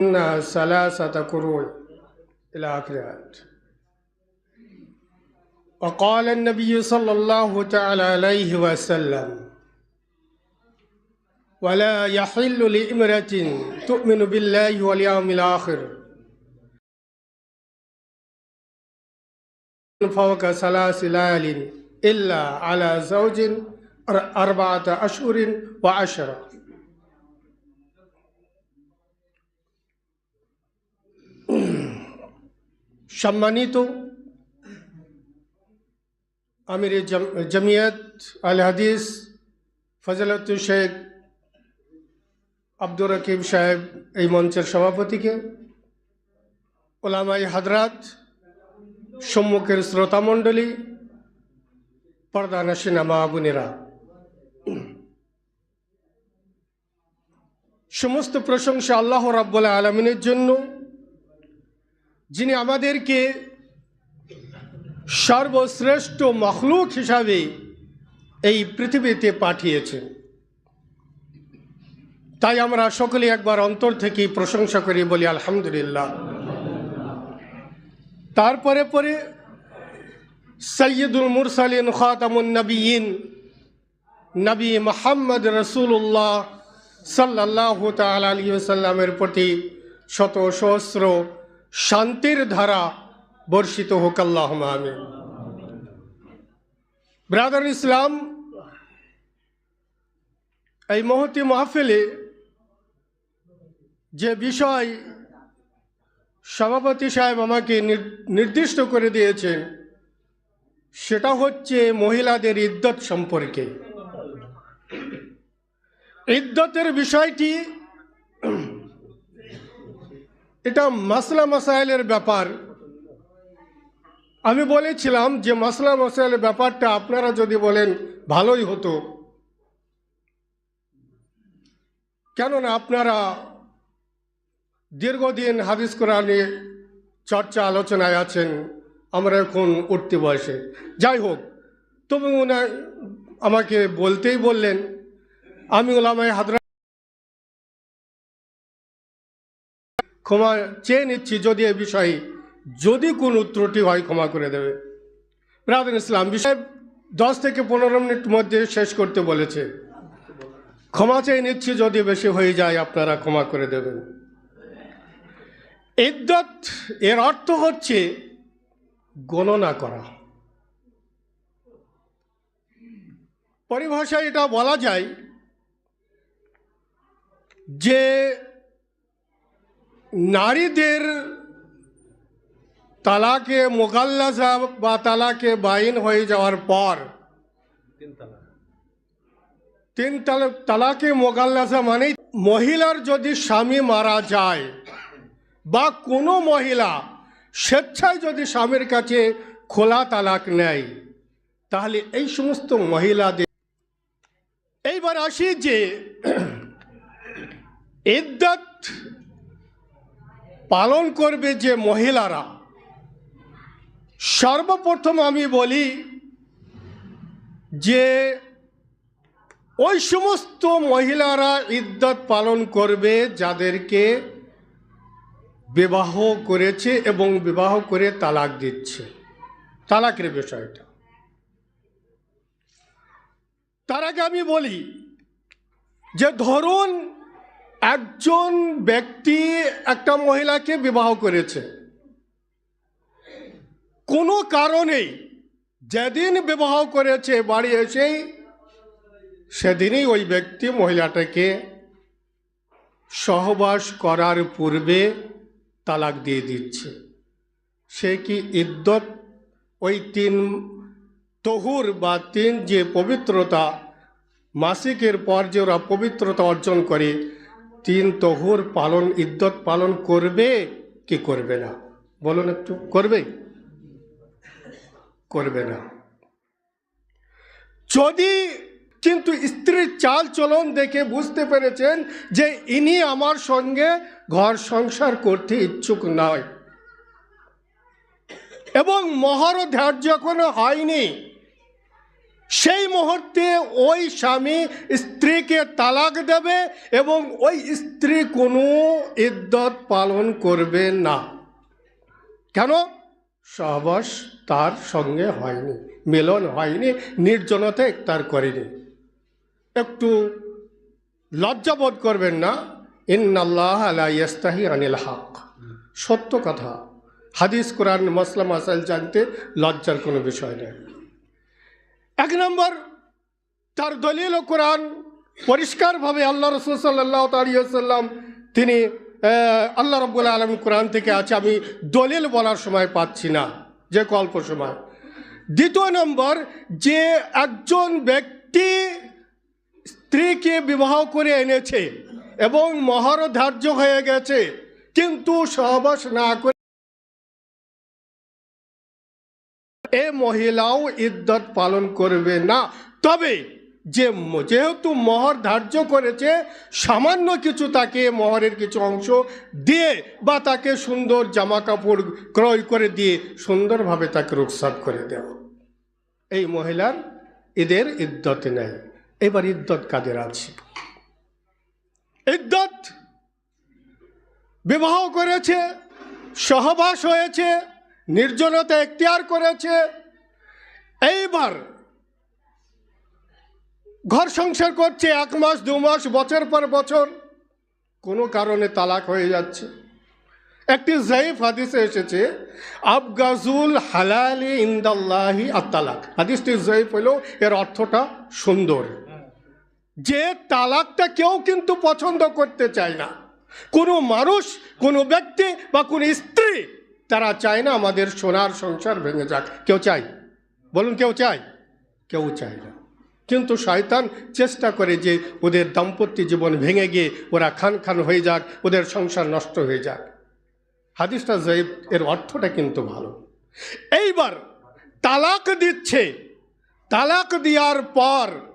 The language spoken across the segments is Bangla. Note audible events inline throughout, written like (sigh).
إن ثلاثة قروء إلى آخر وقال النبي صلى الله تعالى عليه وسلم ولا يحل لامرأة تؤمن بالله واليوم الآخر فوق ثلاث ليال إلا على زوج أربعة أشهر وعشرة. সম্মানিত আমির জমিয়ত আল হাদিস ফজলত শেখ আব্দুর রকিব সাহেব এই মঞ্চের সভাপতিকে ওলামাই হাদরাত সম্মুখের শ্রোতামণ্ডলী পর্দা সিনেমা বোনেরা। সমস্ত প্রশংসা আল্লাহ রাব্বুল আলমিনের জন্য যিনি আমাদেরকে সর্বশ্রেষ্ঠ মখলুক হিসাবে এই পৃথিবীতে পাঠিয়েছেন। তাই আমরা সকলে একবার অন্তর থেকে প্রশংসা করি, বলি আলহামদুলিল্লাহ। তারপরে পরে সৈয়দুল মুরসালিন খাতামুন নবীন নবী মোহাম্মদ রসুল্লাহ সাল্লাহ তাল আলী সাল্লামের প্রতি শত সহস্র শান্তির ধারা বর্ষিত হোক আল্লাহ আমি ব্রাদার ইসলাম, এই মহতি মাহফিলে যে বিষয় সভাপতি সাহেব আমাকে নির্দিষ্ট করে দিয়েছেন, সেটা হচ্ছে মহিলাদের ইদ্যত সম্পর্কে। ইদ্যতের বিষয়টি এটা মাসলা মাসাইলের ব্যাপার। আমি বলেছিলাম যে মাসলা মাসাইলের ব্যাপারটা আপনারা যদি বলেন, ভালোই হতো। কেননা আপনারা দীর্ঘদিন হাদিস কোরআনে চর্চা আলোচনায় আছেন, আমরা এখন উঠতে বয়সে। যাই হোক, তবু উনি আমাকে বলতেই বললেন, আমি ওলামায় হাদরা ক্ষমা চেয়ে নিচ্ছি যদি এ বিষয়ে যদি কোনো ত্রুটি হয় ক্ষমা করে দেবে। রাধন ইসলাম বিষয় দশ থেকে পনেরো মিনিট মধ্যে শেষ করতে বলেছে। ক্ষমা চেয়ে নিচ্ছি যদি বেশি হয়ে যায় আপনারা ক্ষমা করে দেবেন। ইদ্যত এর অর্থ হচ্ছে গণনা করা। পরিভাষায় এটা বলা যায় যে নারীদের তালাকে মোকাল্লাসা বা তালাকে বাইন হয়ে যাওয়ার পর তিন তালাকে মোকাল্লাসা মানে মহিলার যদি স্বামী মারা যায় বা কোনো মহিলা স্বেচ্ছায় যদি স্বামীর কাছে খোলা তালাক নেয়, তাহলে এই সমস্ত মহিলাদের এইবার আসি যে (clears throat) ইদ্যত পালন করবে যে মহিলারা। সর্বপ্রথম আমি বলি যে ওই সমস্ত মহিলারা ইদ্যত পালন করবে যাদেরকে বিবাহ করেছে এবং বিবাহ করে তালাক দিচ্ছে। তালাকের বিষয়টা। তার আগে আমি বলি যে ধরুন একজন ব্যক্তি একটা মহিলাকে বিবাহ করেছে। কোনো কারণেই যেদিন বিবাহ করেছে, বাড়ি এসেই সেদিনই ওই ব্যক্তি মহিলাটাকে সহবাস করার পূর্বে তালাক দিয়ে দিচ্ছে। সে কি ইদ্যত ওই তিন তহুর বা তিন যে পবিত্রতা, মাসিকের পর যে ওরা পবিত্রতা অর্জন করে তিন তহুর পালন, ইদ্যত পালন করবে কি করবে না? বলুন একটু, করবে? করবে না। যদি কিন্তু স্ত্রীর চাল চলন দেখে বুঝতে পেরেছেন যে ইনি আমার সঙ্গে ঘর সংসার করতে ইচ্ছুক নয়। এবং মহারও ধার্য এখনও হয়নি। সেই মুহূর্তে ওই স্বামী স্ত্রীকে তালাক দেবে এবং ওই স্ত্রী কোনো ইদ্যত পালন করবে না। কেন? সহবাস তার সঙ্গে হয়নি, মিলন হয়নি, নির্জনতা একতার করেনি। একটু লজ্জাবোধ করবেন না? ইন্নাল্লাহ আলা ইয়াস্তাহি আনিল হক। সত্য কথা। হাদিস, কোরআন মসলা মাসাইল জানতে লজ্জার কোনো বিষয় নেই। এক নম্বর, তার দলিল ও কোরআন পরিষ্কারভাবে আল্লাহ রসুল সাল্লাহ তালিয়াল্লাম তিনি আল্লাহ রব্বুল আলম কোরআন থেকে আছে, আমি দলিল বলার সময় পাচ্ছি না, যে অল্প সময়। দ্বিতীয় নম্বর, যে একজন ব্যক্তি স্ত্রীকে বিবাহ করে এনেছে এবং মহর ধার্য হয়ে গেছে, কিন্তু সহবাস না করে এ মহিলাও ইদ্যত পালন করবে না। তবে যে যেহেতু মহর ধার্য করেছে, সামান্য কিছু তাকে মহরের কিছু অংশ দিয়ে বা তাকে সুন্দর জামা কাপড় ক্রয় করে দিয়ে সুন্দরভাবে তাকে রুখসাত করে দেওয়া এই মহিলার এদের ইদ্যত নেই। এবার ইদ্যত কাদের আছে? ইদ্যত বিবাহ করেছে, সহবাস হয়েছে নির্জনতা এখতিয়ার করেছে। এইবার ঘর সংসার করছে এক মাস, দু মাস, বছর পর বছর। কোনো কারণে তালাক হয়ে যাচ্ছে। একটি জাইফ হাদিসে এসেছে আবগাজুল হালালি ইন্দাল্লাহি আত্তালাক। হাদিসটি জাইফ হলেও এর অর্থটা সুন্দর। যে তালাকটা কেউ কিন্তু পছন্দ করতে চায় না। কোনো মানুষ, কোনো ব্যক্তি বা কোনো স্ত্রী তারা চায় না আমাদের সোনার সংসার ভেঙে যাক। কেউ চাই বলুন, কেউ চায়? কেউ চায় না। কিন্তু শয়তান চেষ্টা করে যে ওদের দাম্পত্য জীবন ভেঙে গিয়ে ওরা খান খান হয়ে যাক, ওদের সংসার নষ্ট হয়ে যাক। হাদিসটা জয়ীব এর অর্থটা কিন্তু ভালো। এইবার তালাক দিচ্ছে। তালাক দেওয়ার পর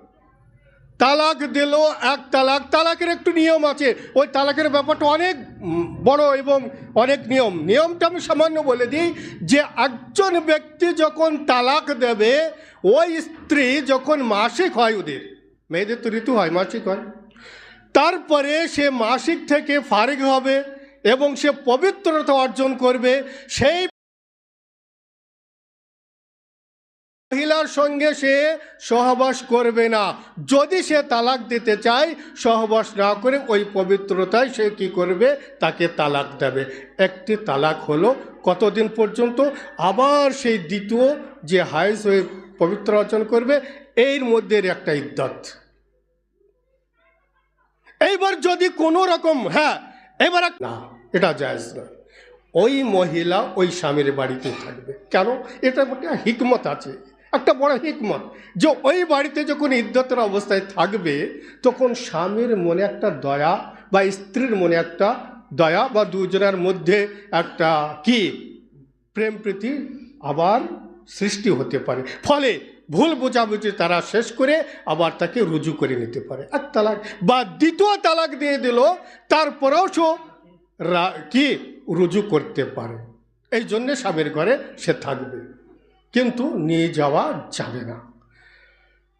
তালাক দিল, এক তালাক। তালাকের একটু নিয়ম আছে। ওই তালাকের ব্যাপারটা অনেক বড় এবং অনেক নিয়ম। নিয়মটা আমি সামান্য বলে দিই যে, একজন ব্যক্তি যখন তালাক দেবে, ওই স্ত্রী যখন মাসিক হয় ওদের, মেয়েদের তো ঋতু হয়, মাসিক হয়, তারপরে সে মাসিক থেকে ফারিগ হবে এবং সে পবিত্রতা অর্জন করবে, সেই মহিলার সঙ্গে সে সহবাস করবে না। যদি সে তালাক দিতে চায়, সহবাস না করে ওই পবিত্রতায় সে কি করবে? তাকে তালাক দেবে। একটি তালাক হলো কতদিন পর্যন্ত? আবার সেই দ্বিতীয় যে হাইজ হয়ে পবিত্র অর্জন করবে, এর মধ্যে একটা ইদ্যত। এইবার যদি কোনো রকম হ্যাঁ এবার না, এটা জায়জ না ওই মহিলা ওই স্বামীর বাড়িতে থাকবে। কেন? এটা একটা হিকমত আছে। একটা বড় হিকমত যে ওই বাড়িতে যখন ইদ্যতের অবস্থায় থাকবে, তখন স্বামীর মনে একটা দয়া বা স্ত্রীর মনে একটা দয়া বা দুজনের মধ্যে একটা কি? প্রেম প্রীতি আবার সৃষ্টি হতে পারে। ফলে ভুল বোঝাবুঝি তারা শেষ করে আবার তাকে রুজু করে নিতে পারে। এক তালাক বা দ্বিতীয় তালাক দিয়ে দিল, তারপরেও সে কি? রুজু করতে পারে। এই জন্যে স্বামীর ঘরে সে থাকবে। কিন্তু নিয়ে যাওয়া যাবে না।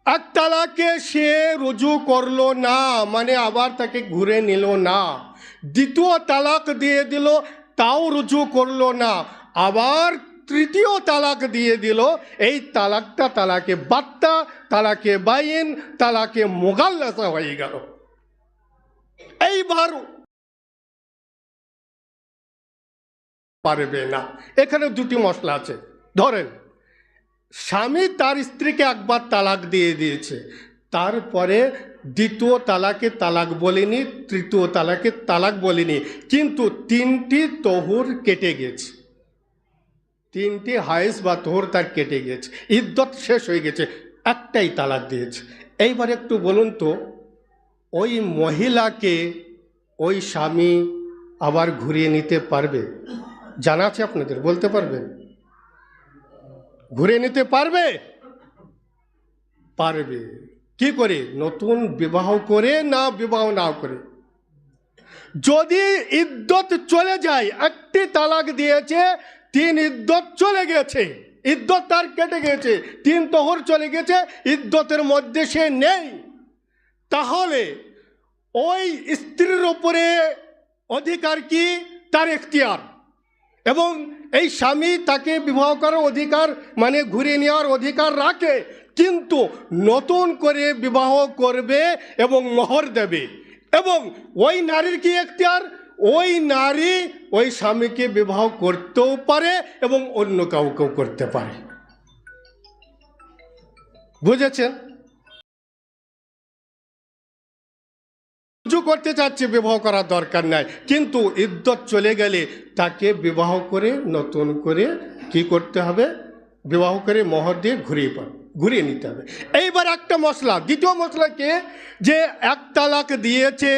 এক তালাকে সে রুজু করল না মানে আবার তাকে ঘুরে নিল না। দ্বিতীয় তালাক দিয়ে দিল, তাও রুজু করল না। আবার তৃতীয় তালাক দিয়ে দিল, এই তালাকটা তালাকে বাত্তা, তালাকে বাইন, তালাকে মোগাল্লাসা হয়ে গেল। এইবার পারবে না। এখানে দুটি মশলা আছে, ধরেন। স্বামী তার স্ত্রীকে একবার তালাক দিয়ে দিয়েছে। তারপরে দ্বিতীয় তালাকে তালাক বলেনি, তৃতীয় তালাকে তালাক বলেনি। কিন্তু তিনটি তহুর কেটে গেছে। তিনটি হাইস বা তোহর তার কেটে গেছে। ইদ্যত শেষ হয়ে গেছে, একটাই তালাক দিয়েছে। এইবার একটু বলুন তো, ওই মহিলাকে ওই স্বামী আবার ঘুরিয়ে নিতে পারবে? জানা আছে আপনাদের, বলতে পারবেন? ঘুরে নিতে পারবে? পারবে। কি করে? নতুন বিবাহ করে না বিবাহ না করে? যদি ইদ্যত চলে যায়, একটি তালাক দিয়েছে, তিন ইদ্যত চলে গেছে। ইদ্যত তার কেটে গেছে, তিন তোহর চলে গেছে, ইদ্যতের মধ্যে সে নেই। তাহলে ওই স্ত্রীর ওপরে অধিকার কি? তার এখতিয়ার। এবং এই স্বামী তাকে বিবাহ করার অধিকার মানে ঘুরে নেওয়ার অধিকার রাখে, কিন্তু নতুন করে বিবাহ করবে এবং মোহর দেবে। এবং ওই নারীর কি এখতিয়ার? ওই নারী ওই স্বামীকে বিবাহ করতেও পারে এবং অন্য কাউকেও করতে পারে। বুঝেছেন? রুজু করতে চাচ্ছে, বিবাহ করার দরকার নাই। কিন্তু ইদ্যত চলে গেলে তাকে বিবাহ করে, নতুন করে কি করতে হবে? বিবাহ করে মোহর দিয়ে ঘুরিয়ে পাবে ঘুরিয়ে নিতে হবে। এইবার একটা মশলা, দ্বিতীয় মশলাকে যে এক তালাক দিয়েছে,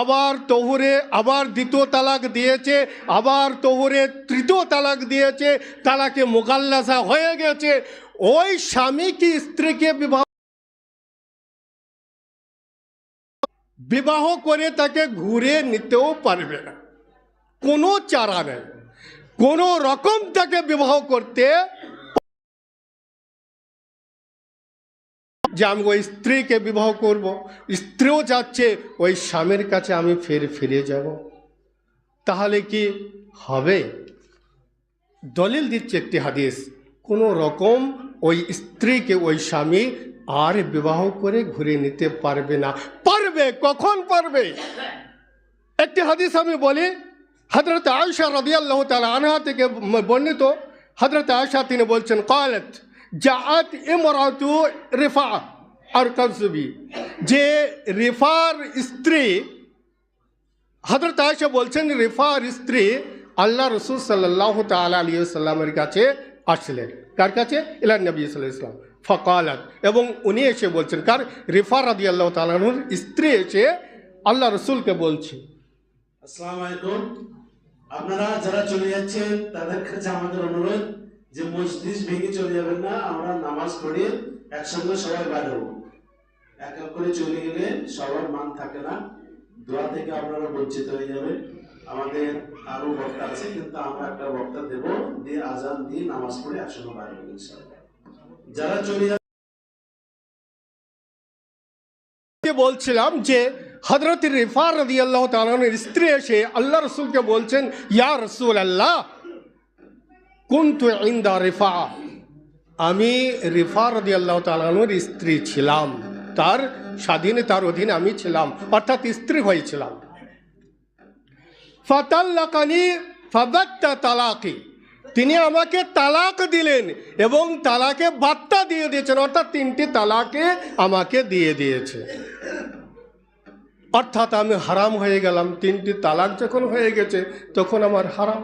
আবার তহুরে, আবার দ্বিতীয় তালাক দিয়েছে, আবার তহুরে তৃতীয় তালাক দিয়েছে, তালাকে মোকাল্লাসা হয়ে গেছে। ওই স্বামী কি স্ত্রীকে বিবাহ বিবাহ করে তাকে ঘুরে নিতেও পারবে না। কোনো চারা নেই। কোনো রকম তাকে বিবাহ করতে যে আমি ওই স্ত্রীকে বিবাহ করব, স্ত্রীও যাচ্ছে, ওই স্বামীর কাছে আমি ফের ফিরে যাব। তাহলে কি হবে? দলিল দিচ্ছে একটি হাদিস। কোনো রকম ওই স্ত্রীকে, ওই স্বামী আর বিবাহ করে ঘুরে নিতে পারবে না। পারবে? কখন পারবে? একটি হাদিস আমি বলি হজরত আয়সা রবি আল্লাহ তালা আনহা থেকে বর্ণিত। হজরত আয়সা তিনি বলছেন, কালত জাআত ইমরাতু রিফা আর কনসুবি যে রিফার স্ত্রী হজরত আয়সা বলছেন, রিফার স্ত্রী আল্লাহ রসুল সাল্লাহ তালা আলী সাল্লামের কাছে আসলেন। কার কাছে? ইলান নবী সাল্লাহ ইসলাম ফকালাত এবং উনি এসে বলছেন, কার? রিফা রাদি আল্লাহ তালাহুর স্ত্রী এসে আল্লাহ রসুলকে বলছে। আসসালামু আলাইকুম। আপনারা যারা চলে যাচ্ছেন, তাদের কাছে আমাদের অনুরোধ যে মসজিদ ভেঙে চলে যাবেন না, আমরা নামাজ পড়ে একসঙ্গে সবাই বাইরে হব। এক এক করে চলে গেলে সবার মান থাকে না। দোয়া থেকে আপনারা বঞ্চিত হয়ে যাবেন। আমাদের আরও বক্তা আছে, কিন্তু আমরা একটা বক্তা দেব, দিয়ে আজান দিয়ে নামাজ পড়ে একসঙ্গে বাইরে হব বলছিলাম যে হজরত রিফা রদি আল্লাহ তালানের স্ত্রী এসে আল্লাহ রসুলকে বলছেন, ইয়া রসুল আল্লাহ কুন্তু ইন্দা রিফা। আমি রিফা রদি আল্লাহ তালানোর স্ত্রী ছিলাম, তার স্বাধীনে, তার অধীনে আমি ছিলাম, অর্থাৎ স্ত্রী হয়েছিলাম। ফাতাল্লাকানি ফাবাত্তা তালাকি। তিনি আমাকে তালাক দিলেন এবং তালাকে বার্তা দিয়ে দিয়েছেন। অর্থাৎ তিনটি তালাকে আমাকে দিয়ে দিয়েছে। অর্থাৎ আমি হারাম হয়ে গেলাম। তিনটি তালাক যখন হয়ে গেছে, তখন আমার হারাম।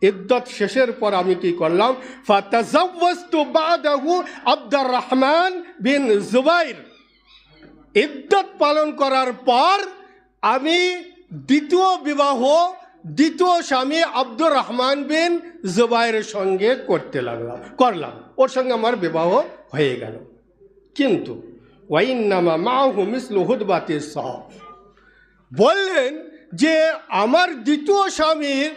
ইদ্যত শেষের পর আমি কি করলাম? আব্দুর রহমান বিন জুবাইর। ইদ্যত পালন করার পর আমি দ্বিতীয় বিবাহ দ্বিতীয় স্বামী আব্দুর রহমান বিন জুবাইরের সঙ্গে করতে লাগলাম, করলাম। ওর সঙ্গে আমার বিবাহ হয়ে গেল। কিন্তু ওয়াইন্নামা মাহু মিসলু হুদবাতি সহ বললেন যে আমার দ্বিতীয় স্বামীর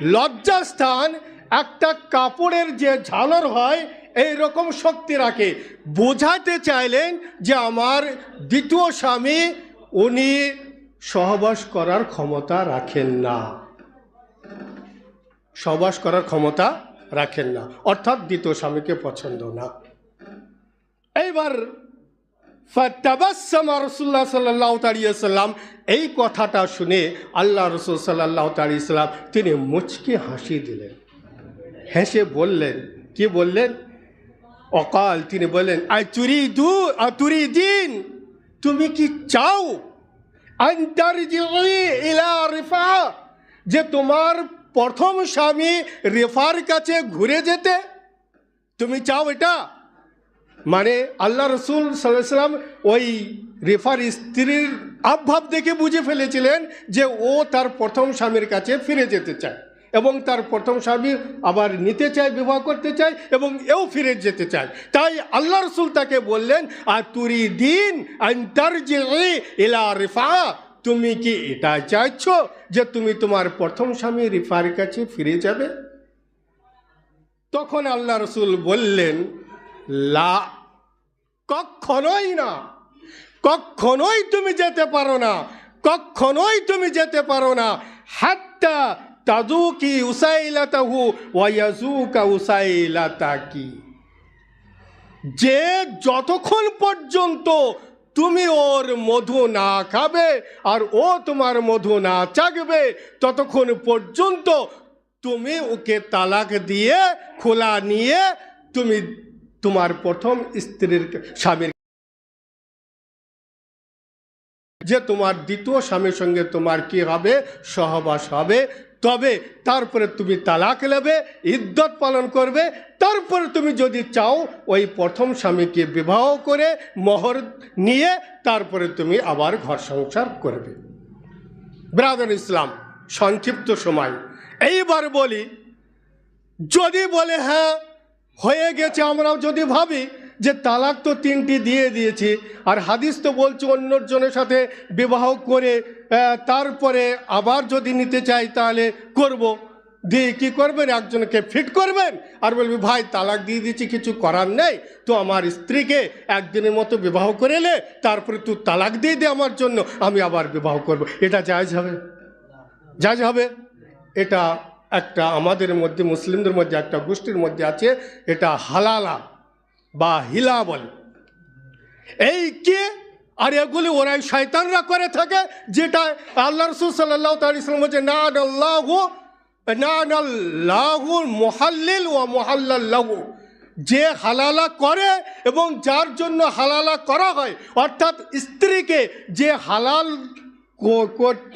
লজ্জাস্থান একটা কাপড়ের যে ঝালর হয়, এই রকম শক্তি রাখে। বোঝাতে চাইলেন যে আমার দ্বিতীয় স্বামী, উনি সহবাস করার ক্ষমতা রাখেন না। সহবাস করার ক্ষমতা রাখেন না। অর্থাৎ দ্বিতীয় স্বামীকে পছন্দ না। এইবার ফাতাবাসামা রসুল্লাহ সাল্লাহ এই কথাটা শুনে আল্লাহ রসুল সাল্লাহ তাড়িয়াল্লাম তিনি মুচকে হাসি দিলেন। হেসে বললেন, কি বললেন? অকাল, তিনি বললেন, আই চুরি দু তুরি দিন তুমি কি চাও যে তোমার প্রথম স্বামী রেফার কাছে ঘুরে যেতে। তুমি চাও এটা? মানে আল্লাহ রসুল সাল্লাম ওই রেফার স্ত্রীর আবভাব দেখে বুঝে ফেলেছিলেন যে ও তার প্রথম স্বামীর কাছে ফিরে যেতে চায়। এবং তার প্রথম স্বামী আবার নিতে চায়, বিবাহ করতে চায় এবং এও ফিরে যেতে চায়। তাই আল্লাহ রসুল তাকে বললেন আর তুরি দিন যে এলা তুমি কি এটা চাইছ যে তুমি তোমার প্রথম স্বামী রিফার কাছে ফিরে যাবে? তখন আল্লাহ রসুল বললেন, লা কখনোই না। কখনোই তুমি যেতে পারো না। কখনোই তুমি যেতে পারো না। হাত্তা তাজুকি উসাইলাতাহু ওয়ায়াজুকা উসাইলাতাকি। যে যতক্ষণ পর্যন্ত তুমি ওর মধু না খাবে আর ও তোমার মধু না চাকবে, ততক্ষণ পর্যন্ত তুমি ওকে তালাক দিয়ে, খোলা নিয়ে তুমি তোমার প্রথম স্ত্রীর স্বামীর যে তোমার দ্বিতীয় স্বামীর সঙ্গে তোমার কি হবে? সহবাস হবে। তবে তারপরে তুমি তালাক নেবে ইদ্যত পালন করবে। তারপরে তুমি যদি চাও, ওই প্রথম স্বামীকে বিবাহ করে মোহর নিয়ে তারপরে তুমি আবার ঘর সংসার করবে। ব্রাদার ইসলাম, সংক্ষিপ্ত সময়। এইবার বলি, যদি বলে হ্যাঁ হয়ে গেছে আমরাও যদি ভাবি যে তালাক তো তিনটি দিয়ে দিয়েছি, আর হাদিস তো বলছে অন্যজনের সাথে বিবাহ করে তারপরে আবার যদি নিতে চাই তাহলে করব। দিয়ে কি করবেন? একজনকে ফিট করবেন, আর বলবি, ভাই, তালাক দিয়ে দিচ্ছি কিছু করার নেই। তো আমার স্ত্রীকে একদিনের মতো বিবাহ করে এলে তারপরে তুই তালাক দিয়ে দে আমার জন্য, আমি আবার বিবাহ করব। এটা জায়জ হবে? জায়জ হবে? এটা একটা আমাদের মধ্যে, মুসলিমদের মধ্যে, একটা গোষ্ঠীর মধ্যে আছে, এটা হালালা। বা হিলা বলে। এই কে? আর এগুলি ওরাই শয়তানরা করে থাকে, যেটা আল্লাহ রসুল সাল্লাহ বলছে না আল্লাহ না আল্লাহ মোহাল্লিল ও মোহাল্লাল্লাহু যে হালালা করে এবং যার জন্য হালালা করা হয়, অর্থাৎ স্ত্রীকে যে হালাল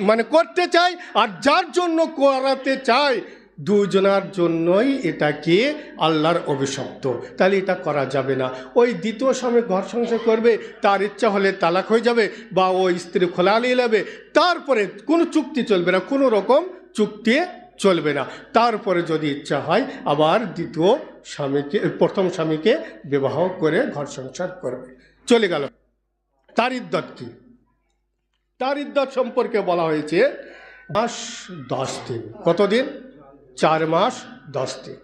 মানে করতে চায় আর যার জন্য করাতে চায় দুজনার জন্যই এটাকে আল্লাহর অভিশপ্ত। তাহলে এটা করা যাবে না। ওই দ্বিতীয় স্বামী ঘর সংসার করবে, তার ইচ্ছা হলে তালাক হয়ে যাবে বা ওই স্ত্রী খোলা নিয়ে যাবে তারপরে কোনো চুক্তি চলবে না, কোনো রকম চুক্তি চলবে না। তারপরে যদি ইচ্ছা হয়, আবার দ্বিতীয় স্বামীকে, প্রথম স্বামীকে বিবাহ করে ঘর সংসার করবে। চলে গেল। তার ইদ্যত কি? তার ইদ্যত সম্পর্কে বলা হয়েছে, মাস দশ দিন। কতদিন? চার মাস, দশ দিন।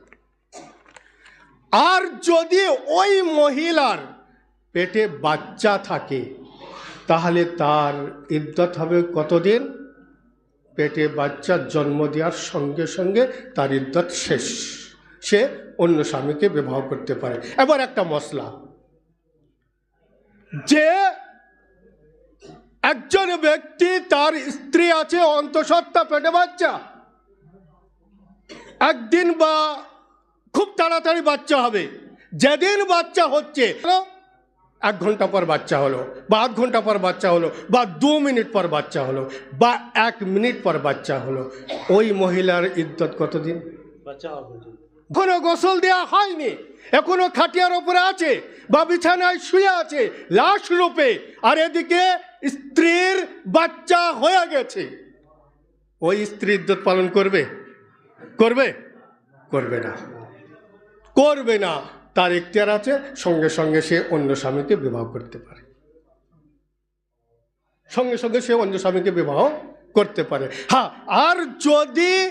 আর যদি ওই মহিলার পেটে বাচ্চা থাকে, তাহলে তার ইদ্যত হবে কতদিন? পেটে বাচ্চার জন্ম দেওয়ার সঙ্গে সঙ্গে তার ইদ্যত শেষ। সে অন্য স্বামীকে বিবাহ করতে পারে। এবার একটা মশলা যে একজন ব্যক্তি তার স্ত্রী আছে অন্তঃসত্ত্বা পেটে বাচ্চা একদিন বা খুব তাড়াতাড়ি বাচ্চা হবে। যেদিন বাচ্চা হচ্ছে এক ঘণ্টা পর বাচ্চা হলো বা আধ ঘণ্টা পর বাচ্চা হলো বা দু মিনিট পর বাচ্চা হলো বা এক মিনিট পর বাচ্চা হলো। ওই মহিলার ইদ্যত কতদিন? এখনও গোসল দেওয়া হয়নি এখনও খাটিয়ার ওপরে আছে বা বিছানায় শুয়ে আছে লাশ রূপে আর এদিকে স্ত্রীর বাচ্চা হয়ে গেছে। ওই স্ত্রী ইদ্যত পালন করবে? করবে? করবে না। করবে না। তার এখতিয়ার আছে, সঙ্গে সঙ্গে সে অন্য স্বামীকে বিবাহ করতে পারে। সঙ্গে সঙ্গে সে অন্য স্বামীকে বিবাহ করতে পারে। হ্যাঁ আর যদি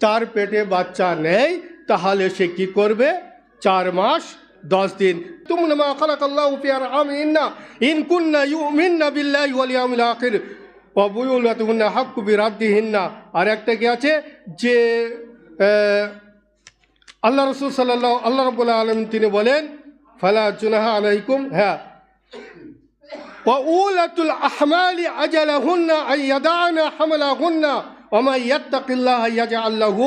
তার পেটে বাচ্চা নেই, তাহলে সে কি করবে? চার মাস, দশ দিন। তুম মা খালাক আল্লাহ পিয়ার আমিন্না ইন কুন্না ইউমিন্না বিল্লাহি ওয়াল ইয়াউমিল আখির। ওয়া বুয়ুলাতুহুন্না হাক্কু বিরাদ্দিহিন্না। আর একটা কি আছে? যে আল্লাহ রসুল সাল্লাহ আল্লাহ রবুল্লাহ আলম তিনি বলেন ফালা জুনাহা আলাইকুম হ্যাঁ وأولة الأحمال أجلهن أن يدعن حملهن ومن يتق الله يجعل له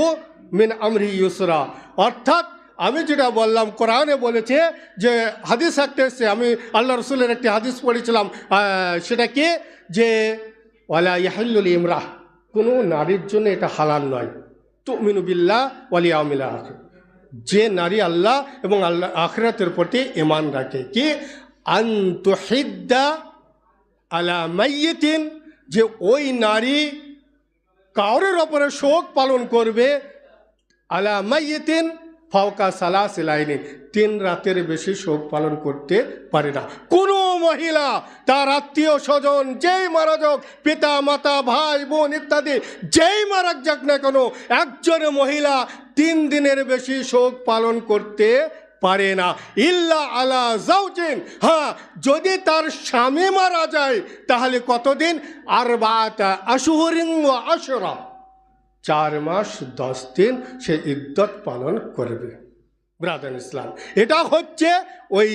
من أمره يسرا অর্থাৎ আমি যেটা বললাম কোরআনে বলেছে যে হাদিস একটা এসছে আমি আল্লাহ রসুলের একটি হাদিস পড়েছিলাম আহ, সেটা কি যে ওয়ালা ইয়াহিল্লুল ইমরাহ কোনো নারীর জন্য এটা হালাল নয় তুমিনু বিল্লাহ ওয়ালিয়া আখর। যে নারী আল্লাহ এবং আল্লাহ আখরাতের প্রতি ইমান রাখে। কি? আন্তহিদ্দা আলা মাইয়েতিন। যে ওই নারী কাউরের ওপরে শোক পালন করবে আলা মাইয়িতিন ফাওকা সালা সেলাইনে তিন রাতের বেশি শোক পালন করতে পারে না। কোনো মহিলা, তার আত্মীয় স্বজন যেই মারা যাক, পিতা, মাতা, ভাই, বোন ইত্যাদি যেই মারা যাক না কেন, একজন মহিলা তিন দিনের বেশি শোক পালন করতে পারে না। ইল্লা আলা জাউজিন হ্যাঁ যদি তার স্বামী মারা যায়, তাহলে কতদিন? আর বাতা আশুহরিং আশরা। চার মাস, দশ দিন সে ইদ্যত পালন করবে। ব্রাদান ইসলাম, এটা হচ্ছে ওই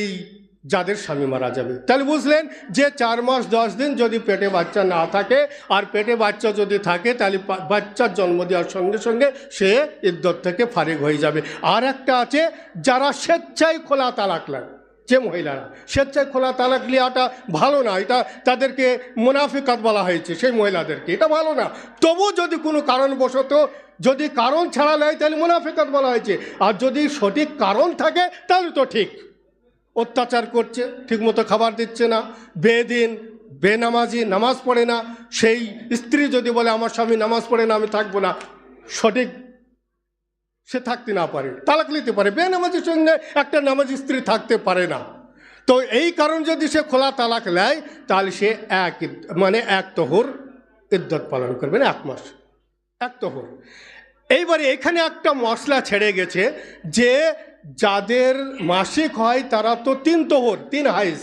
যাদের স্বামী মারা যাবে। তাহলে বুঝলেন যে চার মাস, দশ দিন যদি পেটে বাচ্চা না থাকে, আর পেটে বাচ্চা যদি থাকে, তাহলে বাচ্চার জন্ম দেওয়ার সঙ্গে সঙ্গে সে ইদ্যত থেকে ফারিগ হয়ে যাবে। আর একটা আছে, যারা স্বেচ্ছায় খোলা তালাক লাগে যে মহিলারা স্বেচ্ছায় খোলা তালাক লিয়াটা ভালো না, এটা তাদেরকে মুনাফিকাত বলা হয়েছে সেই মহিলাদেরকে। এটা ভালো না। তবু যদি কোনো কারণবশত যদি কারণ ছাড়া নেয়, তাহলে মুনাফিকাত বলা হয়েছে। আর যদি সঠিক কারণ থাকে, তাহলে তো ঠিক। অত্যাচার করছে, ঠিকমতো খাবার দিচ্ছে না, বেদিন, বেনামাজি, নামাজ পড়ে না, সেই স্ত্রী যদি বলে, আমার স্বামী নামাজ পড়ে না, আমি থাকব না। সঠিক সে থাকতে না পারে, তালাক নিতে পারে। বেনামাজির সঙ্গে একটা নামাজি স্ত্রী থাকতে পারে না। তো এই কারণ যদি সে খোলা তালাক নেয়, তাহলে সে এক মানে এক তহর ইদ্যত পালন করবে না, এক মাস। এক তহর। এইবারে এখানে একটা মশলা ছেড়ে গেছে যে যাদের মাসিক হয়, তারা তো তিন তোহর, তিন হাইজ।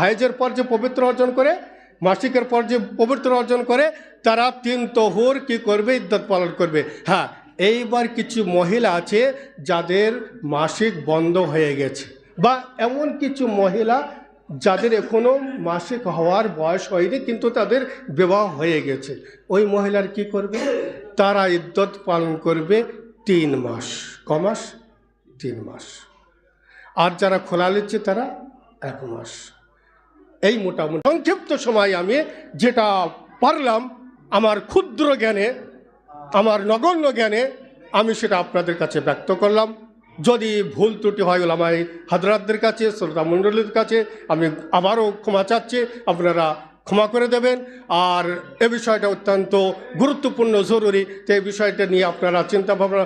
হাইজের পর যে পবিত্র অর্জন করে, মাসিকের পর যে পবিত্র অর্জন করে, তারা তিন তোহর কি করবে ইদ্যত পালন করবে। হ্যাঁ এইবার কিছু মহিলা আছে যাদের মাসিক বন্ধ হয়ে গেছে। বা এমন কিছু মহিলা যাদের এখনও মাসিক হওয়ার বয়স হয়নি, কিন্তু তাদের বিবাহ হয়ে গেছে। ওই মহিলার কি করবে? তারা ইদ্যত পালন করবে তিন মাস। ক মাস? তিন মাস। আর যারা খোলা নিচ্ছে, তারা এক মাস। এই মোটামুটি সংক্ষিপ্ত সময় আমি যেটা পারলাম আমার ক্ষুদ্র জ্ঞানে আমার নগণ্য জ্ঞানে আমি সেটা আপনাদের কাছে ব্যক্ত করলাম। যদি ভুল ত্রুটি হয় ওলামাই হাজরাতদের কাছে শ্রোতা মণ্ডলীর কাছে, আমি আবারও ক্ষমা চাচ্ছি। আপনারা ক্ষমা করে দেবেন। আর এ বিষয়টা অত্যন্ত গুরুত্বপূর্ণ, জরুরি। তো এই বিষয়টা নিয়ে আপনারা চিন্তা ভাবনা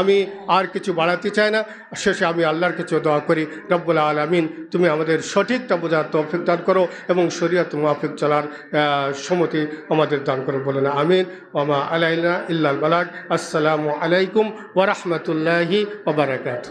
আমি আর কিছু বাড়াতে চাই না। শেষে আমি আল্লাহর কিছু দোয়া করি, রব্বুল আলমিন তুমি আমাদের সঠিকটা বোঝার তৌফিক দান করো এবং শরীয়ত মুআফিক চলার সম্মতি আমাদের দান করো বলে না, আমিন। ওমা আলাইনা ইল্লাল বালাগ। আসসালামু আলাইকুম ওরহমতুল্লাহি ওবরাকাত